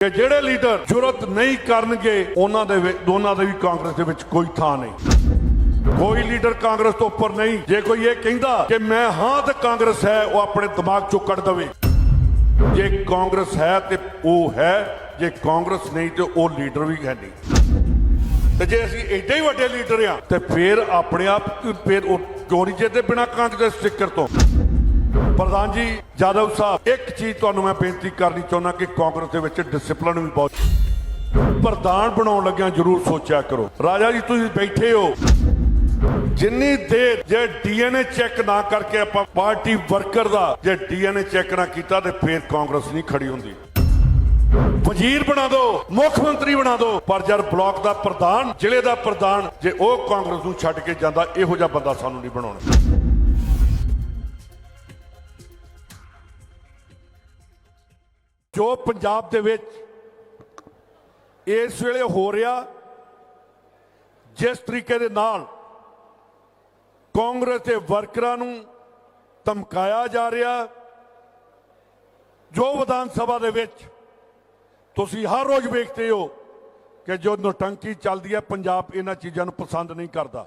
ਕਿ ਜਿਹੜੇ ਲੀਡਰ ਜੁਰਤ ਨਹੀਂ ਕਰਨਗੇ, ਉਹਨਾਂ ਦੇ ਦੋਨਾਂ ਦੇ ਵੀ ਕਾਂਗਰਸ ਦੇ ਵਿੱਚ ਕੋਈ ਥਾਂ ਨਹੀਂ। ਕੋਈ ਲੀਡਰ ਕਾਂਗਰਸ ਤੋਂ ਉੱਪਰ ਨਹੀਂ। ਜੇ ਕੋਈ ਇਹ ਕਹਿੰਦਾ ਕਿ ਮੈਂ ਹਾਂ ਤੇ ਕਾਂਗਰਸ ਹੈ, ਉਹ ਆਪਣੇ ਦਿਮਾਗ ਚੋਂ ਕੱਢ ਦਵੇ। ਜੇ ਕਾਂਗਰਸ ਹੈ ਤੇ ਉਹ ਹੈ, ਜੇ ਕਾਂਗਰਸ ਨਹੀਂ ਤੇ ਉਹ ਲੀਡਰ ਵੀ ਹੈ ਨਹੀਂ। ਤੇ ਜੇ ਅਸੀਂ ਐਡੇ ਹੀ ਵੱਡੇ ਲੀਡਰ ਆ ਤੇ ਫਿਰ ਆਪਣੇ ਆਪ ਫਿਰ ਉਹ ਕਿਉਂ ਨਹੀਂ ਜਿੱਤੇ ਬਿਨਾ ਕਾਂਗਰਸ ਸਟicker ਤੋਂ? ਪ੍ਰਧਾਨ ਜੀ, ਜਾਦਵ ਸਾਹਿਬ, ਇੱਕ ਚੀਜ਼ ਤੁਹਾਨੂੰ ਮੈਂ ਬੇਨਤੀ ਕਰਨੀ ਚਾਹੁੰਦਾ ਕਿ ਕਾਂਗਰਸ ਦੇ ਵਿੱਚ ਡਿਸਪਲਿਨ ਵੀ ਬਹੁਤ ਪ੍ਰਧਾਨ ਬਣਾਉਣ ਲੱਗਿਆਂ ਜਰੂਰ ਸੋਚਿਆ ਕਰੋ। ਰਾਜਾ ਜੀ, ਤੁਸੀਂ ਬੈਠੇ ਹੋ। ਜਿੰਨੀ ਦੇਰ ਜੇ ਡੀਐਨਏ ਚੈੱਕ ਨਾ ਕਰਕੇ ਆਪਾਂ ਪਾਰਟੀ ਵਰਕਰ ਦਾ ਜੇ ਡੀਐਨਏ ਚੈੱਕ ਨਾ ਕੀਤਾ ਤੇ ਫੇਰ ਕਾਂਗਰਸ ਨਹੀਂ ਖੜੀ ਹੁੰਦੀ। ਵਜ਼ੀਰ ਬਣਾ ਦਿਓ ਮੁੱਖ ਮੰਤਰੀ ਬਣਾ ਦਿਓ ਪਰ ਜਦ ਬਲਾਕ ਦਾ ਪ੍ਰਧਾਨ, ਜ਼ਿਲ੍ਹੇ ਦਾ ਪ੍ਰਧਾਨ, ਜੇ ਉਹ ਕਾਂਗਰਸ ਨੂੰ ਛੱਡ ਕੇ ਜਾਂਦਾ, ਇਹੋ ਜਿਹਾ ਬੰਦਾ ਸਾਨੂੰ ਨਹੀਂ ਬਣਾਉਣਾ। ਜੋ ਪੰਜਾਬ ਦੇ ਵਿੱਚ ਇਸ ਵੇਲੇ ਹੋ ਰਿਹਾ, ਜਿਸ ਤਰੀਕੇ ਦੇ ਨਾਲ ਕਾਂਗਰਸ ਦੇ ਵਰਕਰਾਂ ਨੂੰ ਧਮਕਾਇਆ ਜਾ ਰਿਹਾ, ਜੋ ਵਿਧਾਨ ਸਭਾ ਦੇ ਵਿੱਚ ਤੁਸੀਂ ਹਰ ਰੋਜ਼ ਵੇਖਦੇ ਹੋ ਕਿ ਜੋ ਨੋਟੰਕੀ ਚੱਲਦੀ ਹੈ, ਪੰਜਾਬ ਇਹਨਾਂ ਚੀਜ਼ਾਂ ਨੂੰ ਪਸੰਦ ਨਹੀਂ ਕਰਦਾ।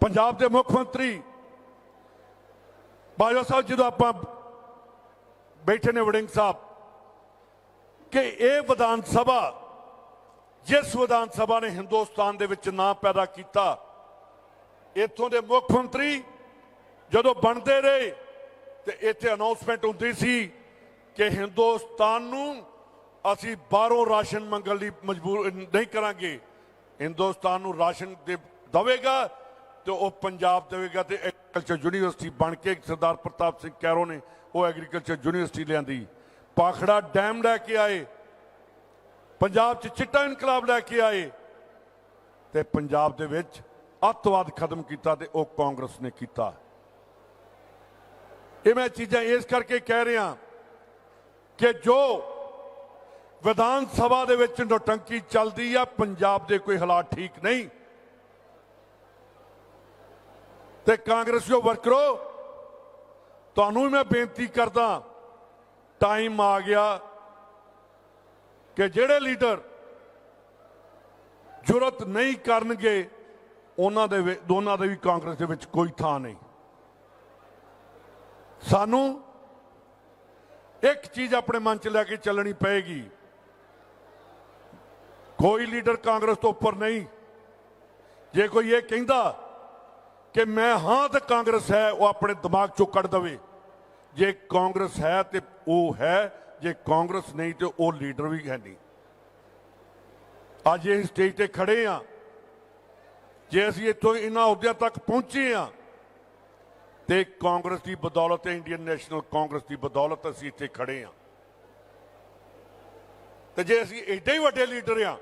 ਪੰਜਾਬ ਦੇ ਮੁੱਖ ਮੰਤਰੀ ਬਾਜਵਾ ਸਾਹਿਬ ਜਦੋਂ ਆਪਾਂ ਬੈਠੇ ਨੇ ਵੜਿੰਗ ਸਾਹਿਬ, ਕਿ ਇਹ ਵਿਧਾਨ ਸਭਾ, ਜਿਸ ਵਿਧਾਨ ਸਭਾ ਨੇ ਹਿੰਦੁਸਤਾਨ ਦੇ ਵਿੱਚ ਨਾਂ ਪੈਦਾ ਕੀਤਾ, ਇੱਥੋਂ ਦੇ ਮੁੱਖ ਮੰਤਰੀ ਜਦੋਂ ਬਣਦੇ ਰਹੇ, ਤੇ ਇੱਥੇ ਅਨਾਉਂਸਮੈਂਟ ਹੁੰਦੀ ਸੀ ਕਿ ਹਿੰਦੁਸਤਾਨ ਨੂੰ ਅਸੀਂ ਬਾਹਰੋਂ ਰਾਸ਼ਨ ਮੰਗਣ ਲਈ ਮਜਬੂਰ ਨਹੀਂ ਕਰਾਂਗੇ। ਹਿੰਦੁਸਤਾਨ ਨੂੰ ਰਾਸ਼ਨ ਦੇ ਦਵੇਗਾ ਤੇ ਉਹ ਪੰਜਾਬ ਦੇਵੇਗਾ ਤੇ ਐਗਰੀਕਲਚਰ ਯੂਨੀਵਰਸਿਟੀ ਬਣ ਕੇ ਸਰਦਾਰ ਪ੍ਰਤਾਪ ਸਿੰਘ ਕੈਰੋ ਨੇ ਉਹ ਐਗਰੀਕਲਚਰ ਯੂਨੀਵਰਸਿਟੀ ਲਿਆਂਦੀ। ਪਾਖੜਾ ਡੈਮ ਲੈ ਕੇ ਆਏ। ਪੰਜਾਬ 'ਚ ਚਿੱਟਾ ਇਨਕਲਾਬ ਲੈ ਕੇ ਆਏ। ਤੇ ਪੰਜਾਬ ਦੇ ਵਿੱਚ ਅੱਤਵਾਦ ਖਤਮ ਕੀਤਾ ਤੇ ਉਹ ਕਾਂਗਰਸ ਨੇ ਕੀਤਾ। ਇਹ ਮੈਂ ਚੀਜ਼ਾਂ ਇਸ ਕਰਕੇ ਕਹਿ ਰਿਹਾ ਕਿ ਜੋ ਵਿਧਾਨ ਸਭਾ ਦੇ ਵਿੱਚ ਨੋਟੰਕੀ ਚੱਲਦੀ ਆ, ਪੰਜਾਬ ਦੇ ਕੋਈ ਹਾਲਾਤ ਠੀਕ ਨਹੀਂ। ਤੇ ਕਾਂਗਰਸੀਓ ਵਰਕਰੋ ਤੁਹਾਨੂੰ ਵੀ ਮੈਂ ਬੇਨਤੀ ਕਰਦਾ ਟਾਈਮ ਆ ਗਿਆ ਕਿ ਜਿਹੜੇ ਲੀਡਰ ਜੁਰਤ ਨਹੀਂ ਕਰਨਗੇ, ਉਹਨਾਂ ਦੇ ਦੋਨਾਂ ਦੇ ਵੀ ਕਾਂਗਰਸ ਦੇ ਵਿੱਚ ਕੋਈ ਥਾਂ ਨਹੀਂ। ਸਾਨੂੰ ਇੱਕ ਚੀਜ਼ ਆਪਣੇ ਮਨ 'ਚ ਲੈ ਕੇ ਚੱਲਣੀ ਪਏਗੀ। ਕੋਈ ਲੀਡਰ ਕਾਂਗਰਸ ਤੋਂ ਉੱਪਰ ਨਹੀਂ। ਜੇ ਕੋਈ ਇਹ ਕਹਿੰਦਾ ਕਿ ਮੈਂ ਹਾਂ ਤੇ ਕਾਂਗਰਸ ਹੈ, ਉਹ ਆਪਣੇ ਦਿਮਾਗ ਚੋਂ ਕੱਢ ਦਵੇ। ਜੇ ਕਾਂਗਰਸ ਹੈ ਤੇ ਉਹ ਹੈ, ਜੇ ਕਾਂਗਰਸ ਨਹੀਂ ਤੇ ਉਹ ਲੀਡਰ ਵੀ ਹੈ ਨਹੀਂ। ਅੱਜ ਇਹ ਸਟੇਜ ਤੇ ਖੜੇ ਆ। ਜੇ ਅਸੀਂ ਇੱਥੋਂ ਇਹਨਾਂ ਅਹੁਦਿਆਂ ਤੱਕ ਪਹੁੰਚੇ ਆ, ਤੇ ਕਾਂਗਰਸ ਦੀ ਬਦੌਲਤ ਹੈ ਇੰਡੀਅਨ ਨੈਸ਼ਨਲ ਕਾਂਗਰਸ ਦੀ ਬਦੌਲਤ ਅਸੀਂ ਇੱਥੇ ਖੜੇ ਆ। ਤੇ ਜੇ ਅਸੀਂ ਐਡੇ ਹੀ ਵੱਡੇ ਲੀਡਰ ਆ,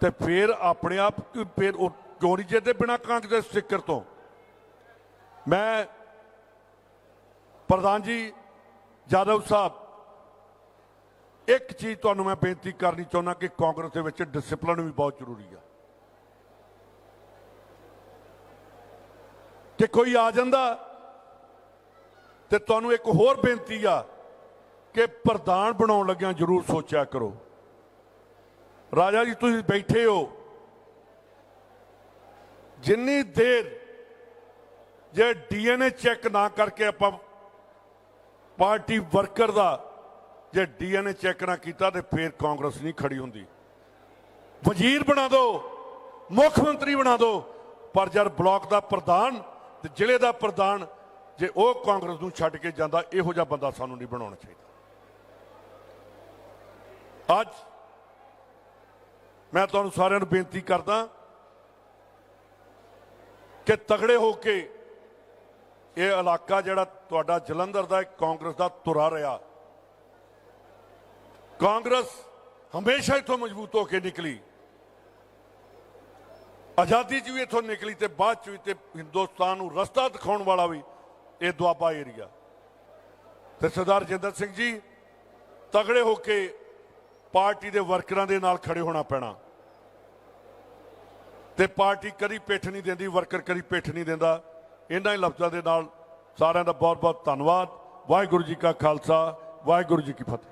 ਤੇ ਫਿਰ ਆਪਣੇ ਆਪ, ਫਿਰ ਉਹ ਕਿਉਂ ਨਹੀਂ ਜਿੱਤੇ ਬਿਨਾ ਕਾਂਗਰਸ ਸਟicker ਤੋਂ। ਮੈਂ ਪ੍ਰਧਾਨ ਜੀ ਜਾਦਵ ਸਾਹਿਬ, ਇੱਕ ਚੀਜ਼ ਤੁਹਾਨੂੰ ਮੈਂ ਬੇਨਤੀ ਕਰਨੀ ਚਾਹੁੰਦਾ ਕਿ ਕਾਂਗਰਸ ਦੇ ਵਿੱਚ ਡਿਸਪਲਿਨ ਵੀ ਬਹੁਤ ਜ਼ਰੂਰੀ ਆ। ਕਿ ਕੋਈ ਆ ਜਾਂਦਾ, ਤੇ ਤੁਹਾਨੂੰ ਇੱਕ ਹੋਰ ਬੇਨਤੀ ਆ ਕਿ ਪ੍ਰਧਾਨ ਬਣਾਉਣ ਲੱਗਿਆਂ ਜਰੂਰ ਸੋਚਿਆ ਕਰੋ। ਰਾਜਾ ਜੀ, ਤੁਸੀਂ ਬੈਠੇ ਹੋ। ਜਿੰਨੀ ਦੇਰ ਜੇ ਡੀਐਨਏ ਚੈੱਕ ਨਾ ਕਰਕੇ ਆਪਾਂ ਪਾਰਟੀ ਵਰਕਰ ਦਾ ਜੇ ਡੀਐਨਏ ਚੈੱਕ ਨਾ ਕੀਤਾ ਤੇ ਫੇਰ ਕਾਂਗਰਸ ਨਹੀਂ ਖੜੀ ਹੁੰਦੀ। ਵਜ਼ੀਰ ਬਣਾ ਦਿਓ ਮੁੱਖ ਮੰਤਰੀ ਬਣਾ ਦਿਓ ਪਰ ਜਦ ਬਲਾਕ ਦਾ ਪ੍ਰਧਾਨ ਤੇ ਜ਼ਿਲ੍ਹੇ ਦਾ ਪ੍ਰਧਾਨ ਜੇ ਉਹ ਕਾਂਗਰਸ ਨੂੰ ਛੱਡ ਕੇ ਜਾਂਦਾ, ਇਹੋ ਜਿਹਾ ਬੰਦਾ ਸਾਨੂੰ ਨਹੀਂ ਬਣਾਉਣਾ ਚਾਹੀਦਾ। ਅੱਜ ਮੈਂ ਤੁਹਾਨੂੰ ਸਾਰਿਆਂ ਨੂੰ ਬੇਨਤੀ ਕਰਦਾ ਕਿ ਤਗੜੇ ਹੋ ਕੇ ਇਹ ਇਲਾਕਾ ਜਿਹੜਾ ਤੁਹਾਡਾ ਜਲੰਧਰ ਦਾ ਕਾਂਗਰਸ ਦਾ ਤੁਰਾ ਰਿਹਾ। ਕਾਂਗਰਸ ਹਮੇਸ਼ਾ ਇਥੋਂ ਮਜ਼ਬੂਤ ਹੋ ਕੇ ਨਿਕਲੀ। ਆਜ਼ਾਦੀ 'ਚ ਵੀ ਇਥੋਂ ਨਿਕਲੀ ਤੇ ਬਾਅਦ 'ਚ ਵੀ ਤੇ ਹਿੰਦੁਸਤਾਨ ਨੂੰ ਰਸਤਾ ਦਿਖਾਉਣ ਵਾਲਾ ਵੀ ਇਹ ਦੁਆਬਾ ਏਰੀਆ। ਤੇ ਸਰਦਾਰ ਜਿੰਦਰ ਸਿੰਘ ਜੀ, ਤਗੜੇ ਹੋ ਕੇ ਪਾਰਟੀ ਦੇ ਵਰਕਰਾਂ ਦੇ ਨਾਲ ਖੜੇ ਹੋਣਾ ਪੈਣਾ। ਤੇ ਪਾਰਟੀ ਕਦੀ ਪਿੱਠ ਨਹੀਂ ਦਿੰਦੀ, ਵਰਕਰ ਕਦੀ ਪਿੱਠ ਨਹੀਂ ਦਿੰਦਾ। ਇਹਨਾਂ ਹੀ ਲਫ਼ਜ਼ਾਂ ਦੇ ਨਾਲ ਸਾਰਿਆਂ ਦਾ ਬਹੁਤ ਬਹੁਤ ਧੰਨਵਾਦ। ਵਾਹਿਗੁਰੂ ਜੀ ਕਾ ਖਾਲਸਾ, ਵਾਹਿਗੁਰੂ ਜੀ ਕੀ ਫਤਿਹ।